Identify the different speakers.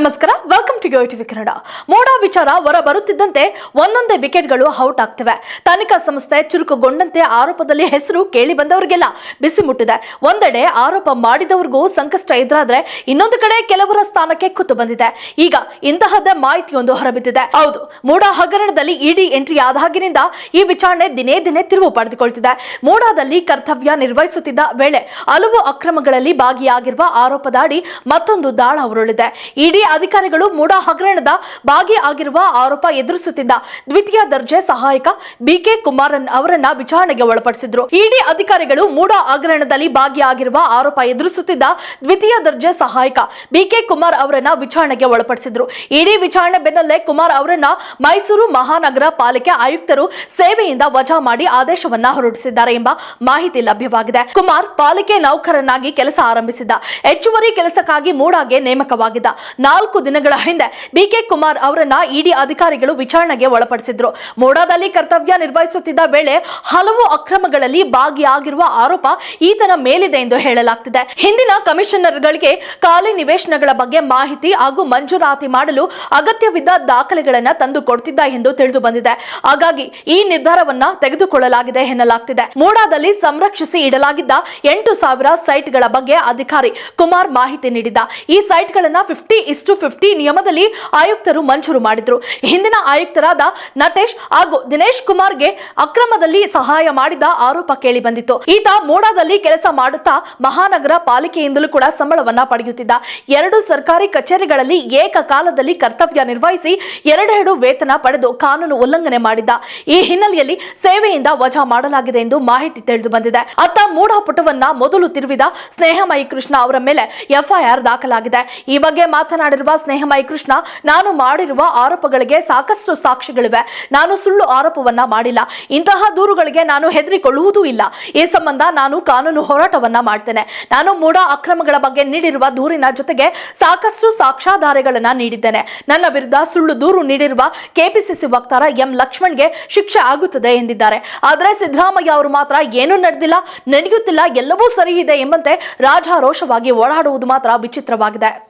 Speaker 1: ನಮಸ್ಕಾರ to TV Kannada. ಮೋಡ ವಿಚಾರ ಹೊರ ಬರುತ್ತಿದ್ದಂತೆ ಒಂದೊಂದೇ ವಿಕೆಟ್ಗಳು ಔಟ್ ಆಗ್ತಿವೆ. ತನಿಖಾ ಸಂಸ್ಥೆ ಚುರುಕುಗೊಂಡಂತೆ ಆರೋಪದಲ್ಲಿ ಹೆಸರು ಕೇಳಿ ಬಂದವರಿಗೆಲ್ಲ ಬಿಸಿ ಮುಟ್ಟಿದೆ. ಒಂದೆಡೆ ಆರೋಪ ಮಾಡಿದವರಿಗೂ ಸಂಕಷ್ಟ ಎದುರಾದ್ರೆ ಇನ್ನೊಂದು ಕಡೆ ಕೆಲವರ ಸ್ಥಾನಕ್ಕೆ ಕುತ್ತು ಬಂದಿದೆ. ಈಗ ಇಂತಹದ್ದೇ ಮಾಹಿತಿಯೊಂದು ಹೊರಬಿದ್ದಿದೆ. ಹೌದು, ಮೂಡ ಹಗರಣದಲ್ಲಿ ಇಡಿ ಎಂಟ್ರಿ ಆದಾಗಿನಿಂದ ಈ ವಿಚಾರಣೆ ದಿನೇ ದಿನೇ ತಿರುವು ಪಡೆದುಕೊಳ್ತಿದೆ. ಮೂಡಾದಲ್ಲಿ ಕರ್ತವ್ಯ ನಿರ್ವಹಿಸುತ್ತಿದ್ದ ವೇಳೆ ಹಲವು ಅಕ್ರಮಗಳಲ್ಲಿ ಭಾಗಿಯಾಗಿರುವ ಆರೋಪದಾಡಿ ಮತ್ತೊಂದು ದಾಳ ಉರುಳಿದೆ. ಇಡಿ ಅಧಿಕಾರಿಗಳು ಮೂಡಾ ಹಗರಣದ ಭಾಗಿಯಾಗಿರುವ ಆರೋಪ ಎದುರಿಸುತ್ತಿದ್ದ ದ್ವಿತೀಯ ದರ್ಜೆ ಸಹಾಯಕ ಬಿಕೆ ಕುಮಾರನ್ ಅವರನ್ನ ವಿಚಾರಣೆಗೆ ಒಳಪಡಿಸಿದ್ರು. ಇಡಿ ಅಧಿಕಾರಿಗಳು ಮೂಡಾ ಹಗರಣದಲ್ಲಿ ಭಾಗಿಯಾಗಿರುವ ಆರೋಪ ಎದುರಿಸುತ್ತಿದ್ದ ದ್ವಿತೀಯ ದರ್ಜೆ ಸಹಾಯಕ ಬಿಕೆ ಕುಮಾರ್ ಅವರನ್ನ ವಿಚಾರಣೆಗೆ ಒಳಪಡಿಸಿದ್ರು. ಇಡಿ ವಿಚಾರಣೆ ಬೆನ್ನಲ್ಲೇ ಕುಮಾರ್ ಅವರನ್ನ ಮೈಸೂರು ಮಹಾನಗರ ಪಾಲಿಕೆ ಆಯುಕ್ತರು ಸೇವೆಯಿಂದ ವಜಾ ಮಾಡಿ ಆದೇಶವನ್ನ ಹೊರಡಿಸಿದ್ದಾರೆ ಎಂಬ ಮಾಹಿತಿ ಲಭ್ಯವಾಗಿದೆ. ಕುಮಾರ್ ಪಾಲಿಕೆ ನೌಕರನಾಗಿ ಕೆಲಸ ಆರಂಭಿಸಿದ್ದ. ಹೆಚ್ಚುವರಿ ಕೆಲಸಕ್ಕಾಗಿ ಮೂಡಾಗೆ ನೇಮಕವಾಗಿದ್ದ. ನಾಲ್ಕು ದಿನಗಳ ಹಿಂದೆ ಬಿಕೆ ಕುಮಾರ್ ಅವರನ್ನ ಇಡಿ ಅಧಿಕಾರಿಗಳು ವಿಚಾರಣೆಗೆ ಒಳಪಡಿಸಿದ್ರು. ಮೋಡಾದಲ್ಲಿ ಕರ್ತವ್ಯ ನಿರ್ವಹಿಸುತ್ತಿದ್ದ ವೇಳೆ ಹಲವು ಅಕ್ರಮಗಳಲ್ಲಿ ಭಾಗಿಯಾಗಿರುವ ಆರೋಪ ಈತನ ಮೇಲಿದೆ ಎಂದು ಹೇಳಲಾಗ್ತಿದೆ. ಹಿಂದಿನ ಕಮಿಷನರ್ಗಳಿಗೆ ಖಾಲಿ ನಿವೇಶನಗಳ ಬಗ್ಗೆ ಮಾಹಿತಿ ಹಾಗೂ ಮಂಜೂರಾತಿ ಮಾಡಲು ಅಗತ್ಯವಿದ್ದ ದಾಖಲೆಗಳನ್ನ ತಂದು ಕೊಡ್ತಿದ್ದ ಎಂದು ತಿಳಿದು ಬಂದಿದೆ ಹಾಗಾಗಿ ಈ ನಿರ್ಧಾರವನ್ನ ತೆಗೆದುಕೊಳ್ಳಲಾಗಿದೆ ಎನ್ನಲಾಗ್ತಿದೆ. ಮೋಡಾದಲ್ಲಿ ಸಂರಕ್ಷಿಸಿ ಇಡಲಾಗಿದ್ದ ಎಂಟು ಸಾವಿರ ಸೈಟ್ಗಳ ಬಗ್ಗೆ ಅಧಿಕಾರಿ ಕುಮಾರ್ ಮಾಹಿತಿ ನೀಡಿದ್ದ ಈ ಸೈಟ್ಗಳನ್ನ ಫಿಫ್ಟಿ ಇಸ್ಟು ಫಿಫ್ಟಿ ಆಯುಕ್ತರು ಮಂಜೂರು ಮಾಡಿದ್ರು. ಹಿಂದಿನ ಆಯುಕ್ತರಾದ ನಟೇಶ್ ಹಾಗೂ ದಿನೇಶ್ ಕುಮಾರ್ಗೆ ಅಕ್ರಮದಲ್ಲಿ ಸಹಾಯ ಮಾಡಿದ ಆರೋಪ ಕೇಳಿ ಬಂದಿತ್ತು. ಈತ ಮೋಡಾದಲ್ಲಿ ಕೆಲಸ ಮಾಡುತ್ತಾ ಮಹಾನಗರ ಪಾಲಿಕೆಯಿಂದಲೂ ಕೂಡ ಸಂಬಳವನ್ನ ಪಡೆಯುತ್ತಿದ್ದ. ಎರಡು ಸರ್ಕಾರಿ ಕಚೇರಿಗಳಲ್ಲಿ ಏಕಕಾಲದಲ್ಲಿ ಕರ್ತವ್ಯ ನಿರ್ವಹಿಸಿ ಎರಡೆರಡು ವೇತನ ಪಡೆದು ಕಾನೂನು ಉಲ್ಲಂಘನೆ ಮಾಡಿದ್ದ. ಈ ಹಿನ್ನೆಲೆಯಲ್ಲಿ ಸೇವೆಯಿಂದ ವಜಾ ಮಾಡಲಾಗಿದೆ ಎಂದು ಮಾಹಿತಿ ತಿಳಿದು ಬಂದಿದೆ. ಅತ್ತ ಮೂಢ ಪುಟವನ್ನ ಮೊದಲು ತಿರುವಿದ ಸ್ನೇಹಮಯಿ ಕೃಷ್ಣ ಅವರ ಮೇಲೆ ಎಫ್ಐಆರ್ ದಾಖಲಾಗಿದೆ. ಈ ಬಗ್ಗೆ ಮಾತನಾಡಿರುವ ಸ್ನೇಹಮಯಿ ಕೃಷ್ಣ, ನಾನು ಮಾಡಿರುವ ಆರೋಪಗಳಿಗೆ ಸಾಕಷ್ಟು ಸಾಕ್ಷಿಗಳಿವೆ. ನಾನು ಸುಳ್ಳು ಆರೋಪವನ್ನ ಮಾಡಿಲ್ಲ. ಇಂತಹ ದೂರುಗಳಿಗೆ ನಾನು ಹೆದರಿಕೊಳ್ಳುವುದೂ ಇಲ್ಲ. ಈ ಸಂಬಂಧ ನಾನು ಕಾನೂನು ಹೋರಾಟವನ್ನ ಮಾಡ್ತೇನೆ. ನಾನು ಮೂಢ ಅಕ್ರಮಗಳ ಬಗ್ಗೆ ನೀಡಿರುವ ದೂರಿನ ಜೊತೆಗೆ ಸಾಕಷ್ಟು ಸಾಕ್ಷ್ಯಾಧಾರಗಳನ್ನ ನೀಡಿದ್ದೇನೆ. ನನ್ನ ವಿರುದ್ಧ ಸುಳ್ಳು ದೂರು ನೀಡಿರುವ ಕೆಪಿಸಿಸಿ ವಕ್ತಾರ ಎಂ ಲಕ್ಷ್ಮಣ್ಗೆ ಶಿಕ್ಷೆ ಆಗುತ್ತದೆ ಎಂದಿದ್ದಾರೆ. ಆದರೆ ಸಿದ್ದರಾಮಯ್ಯ ಅವರು ಮಾತ್ರ ಏನೂ ನಡೆದಿಲ್ಲ, ನಡೆಯುತ್ತಿಲ್ಲ, ಎಲ್ಲವೂ ಸರಿ ಇದೆ ಎಂಬಂತೆ ರಾಜಾರೋಷವಾಗಿ ಓಡಾಡುವುದು ಮಾತ್ರ ವಿಚಿತ್ರವಾಗಿದೆ.